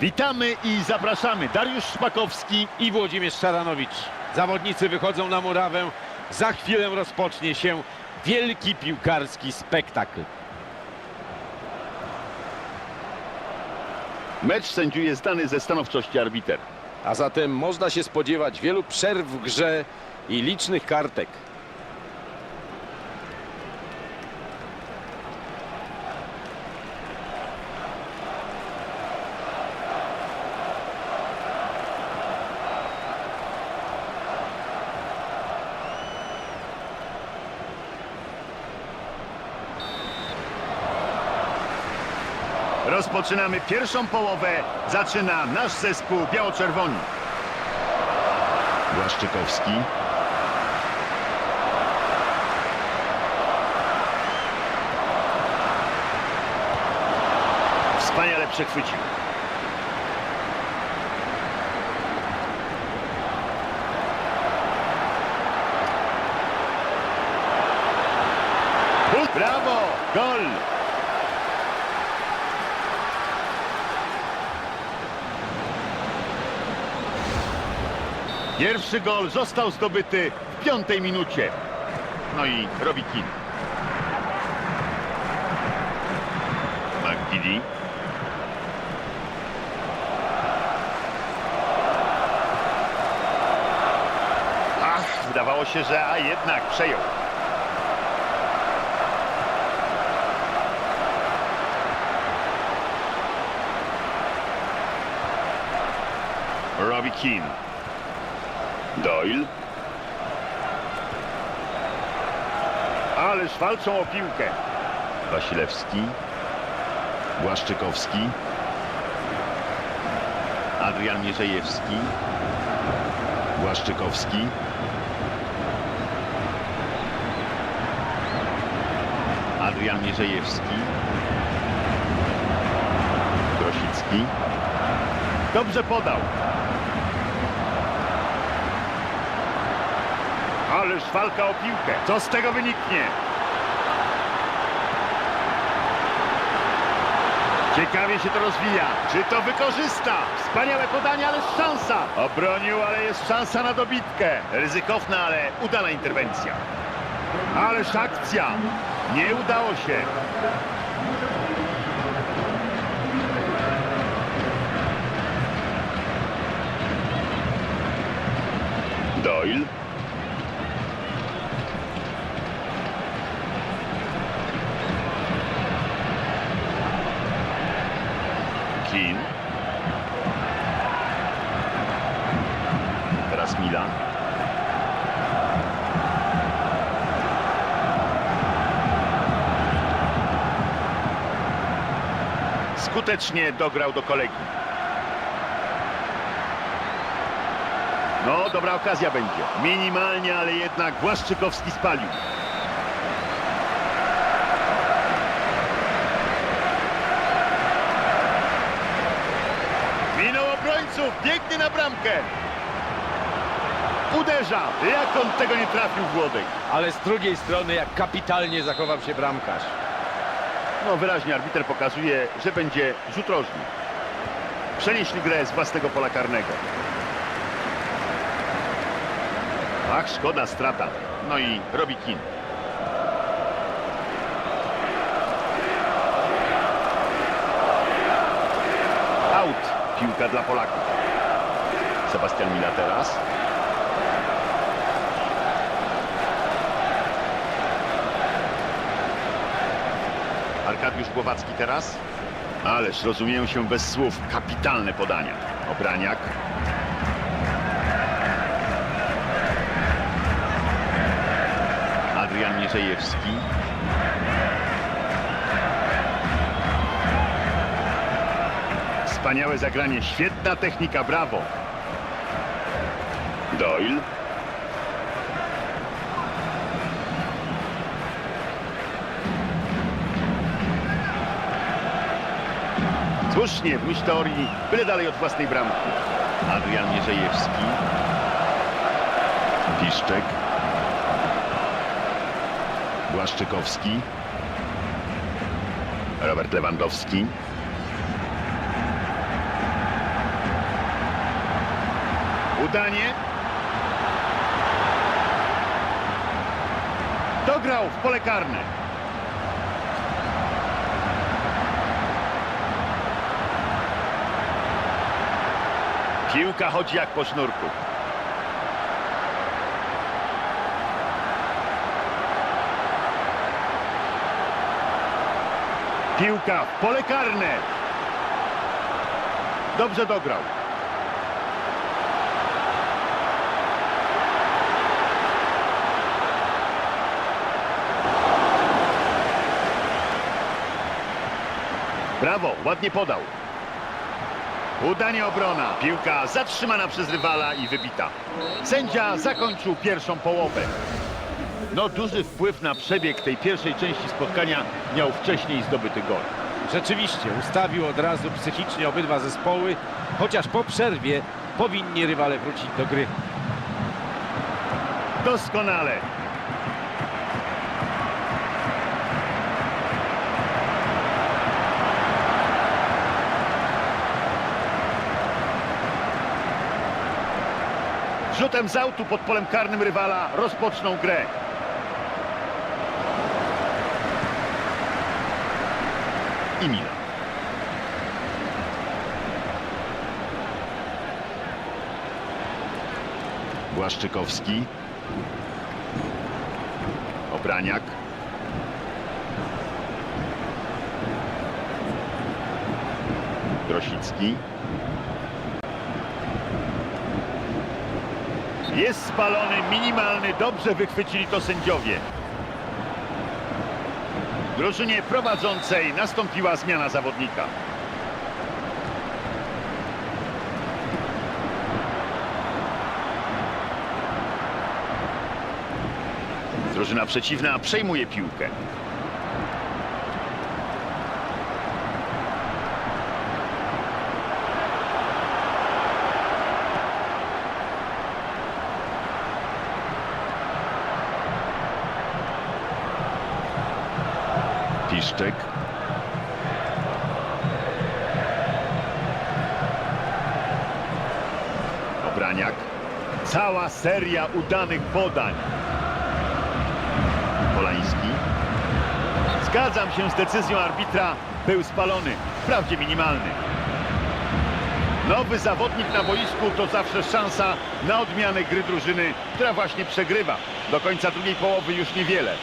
Witamy i zapraszamy. Dariusz Szpakowski. i Włodzimierz Szaranowicz. Zawodnicy wychodzą na murawę. Za chwilę rozpocznie się wielki piłkarski spektakl. Mecz sędziuje zdany ze stanowczości arbiter. A zatem można się spodziewać wielu przerw w grze i licznych kartek. Rozpoczynamy pierwszą połowę. Zaczyna nasz zespół biało-czerwoni. Błaszczykowski. Wspaniale przechwycił. Brawo! Gol! Pierwszy gol został zdobyty w piątej minucie. No i robi kin. McGiddy. Ach, wydawało się, że a jednak przejął. Robbie Keane. Doyle. Ależ walczą o piłkę. Wasilewski. Błaszczykowski. Adrian Mierzejewski. Błaszczykowski. Adrian Mierzejewski. Grosicki. Dobrze podał. Ależ walka o piłkę. Co z tego wyniknie? Ciekawie się to rozwija. Czy to wykorzysta? Wspaniałe podanie, ale szansa. Obronił, ale jest szansa na dobitkę. Ryzykowna, ale udana interwencja. Ależ akcja. Nie udało się. Doyle. Keane. Teraz Milan. Skutecznie dograł do kolegi. No, dobra okazja będzie. Minimalnie, ale jednak Błaszczykowski spalił. Minął obrońców, biegnie na bramkę. Uderza. Jak on tego nie trafił Włodek? Ale z drugiej strony, jak kapitalnie zachował się bramkarz. No wyraźnie arbiter pokazuje, że będzie rzut rożny. Przenieśli grę z własnego pola karnego. Ach, szkoda, strata. No i robi kin. Out. Piłka dla Polaków. Sebastian Mila teraz. Arkadiusz Głowacki teraz. Ależ rozumieją się bez słów. Kapitalne podania. Obraniak. Adrian Mierzejewski. Wspaniałe zagranie. Świetna technika. Brawo. Doyle. Słusznie, w myśl teorii, byle dalej od własnej bramki. Adrian Mierzejewski. Piszczek. Błaszczykowski. Robert Lewandowski. Udanie. Dograł w pole karne. Piłka chodzi jak po sznurku. Piłka w pole karne. Dobrze dograł. Brawo, ładnie podał. Udanie obrona. Piłka zatrzymana przez rywala i wybita. Sędzia zakończył pierwszą połowę. No duży wpływ na przebieg tej pierwszej części spotkania miał wcześniej zdobyty gol. Rzeczywiście ustawił od razu psychicznie obydwa zespoły, chociaż po przerwie powinni rywale wrócić do gry. Doskonale. Rzutem z autu pod polem karnym rywala rozpoczną grę. I Milan. Błaszczykowski. Obraniak. Grosicki. Jest spalony, minimalny, dobrze wychwycili to sędziowie. W drużynie prowadzącej nastąpiła zmiana zawodnika. Drużyna przeciwna przejmuje piłkę. Piszczek. Obraniak. Cała seria udanych podań. Polański. Zgadzam się z decyzją arbitra. Był spalony. Wprawdzie minimalny. Nowy zawodnik na boisku to zawsze szansa na odmianę gry drużyny, która właśnie przegrywa. Do końca drugiej połowy już niewiele.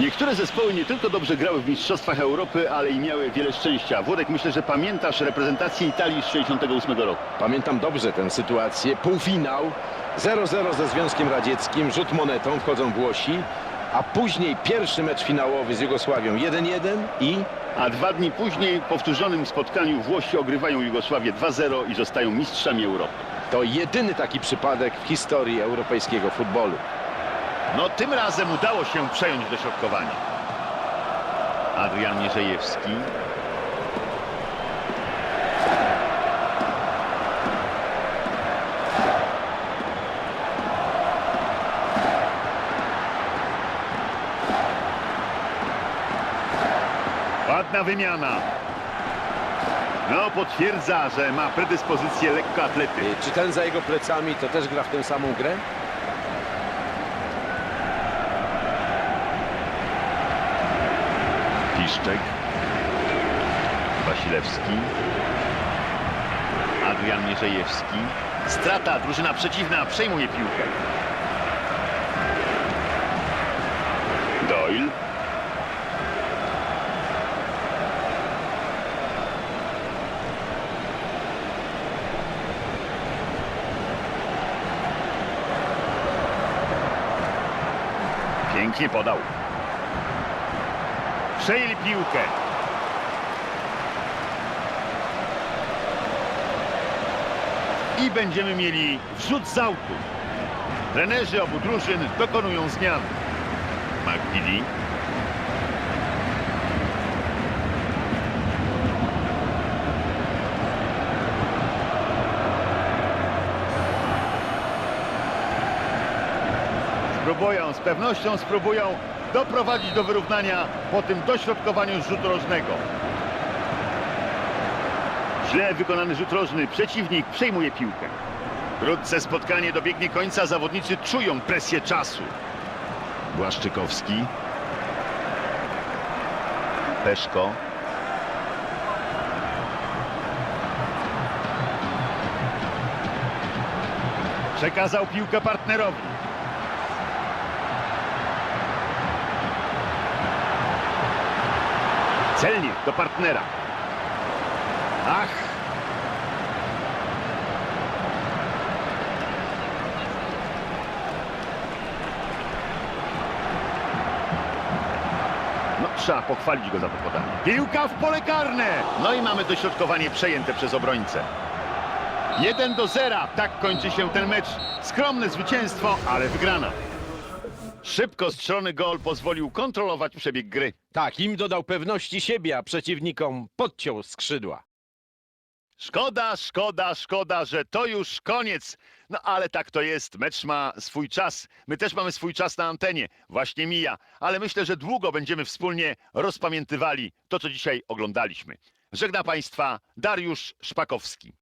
Niektóre zespoły nie tylko dobrze grały w Mistrzostwach Europy, ale i miały wiele szczęścia. Włodek, myślę, że pamiętasz reprezentację Italii z 68 roku. Pamiętam dobrze tę sytuację. Półfinał 0-0 ze Związkiem Radzieckim, rzut monetą, wchodzą Włosi, a później pierwszy mecz finałowy z Jugosławią 1-1 i A dwa dni później w powtórzonym spotkaniu Włosi ogrywają Jugosławię 2-0 i zostają mistrzami Europy. to jedyny taki przypadek w historii europejskiego futbolu. No tym razem udało się przejąć dośrodkowanie. Adrian Mierzejewski. Ładna wymiana. No potwierdza, że ma predyspozycję lekkoatlety. Czy ten za jego plecami to też gra w tę samą grę? Piszczek. Wasilewski. Adrian Mierzejewski. Strata, drużyna przeciwna przejmuje piłkę. Doyle. Pięknie podał. Przejęli piłkę. I będziemy mieli wrzut z autu. Trenerzy obu drużyn dokonują zmian. McGiddy. Spróbują, z pewnością spróbują doprowadzić do wyrównania po tym dośrodkowaniu rzutu rożnego. Źle wykonany rzut rożny. Przeciwnik przejmuje piłkę. Wkrótce spotkanie dobiegnie końca, zawodnicy czują presję czasu. Błaszczykowski. Peszko. Przekazał piłkę partnerowi. Celnie do partnera. Ach, No, trzeba pochwalić go za to podanie. piłka w pole karne. No i mamy dośrodkowanie przejęte przez obrońcę. 1 do 0. Tak kończy się ten mecz. Skromne zwycięstwo, ale wygrana. Szybko strzelony gol pozwolił kontrolować przebieg gry. Tak, im dodał pewności siebie, a przeciwnikom podciął skrzydła. Szkoda, szkoda, szkoda, że to już koniec. No ale tak to jest. Mecz ma swój czas. My też mamy swój czas na antenie. Właśnie mija. Ale myślę, że długo będziemy wspólnie rozpamiętywali to, co dzisiaj oglądaliśmy. Żegna Państwa Dariusz Szpakowski.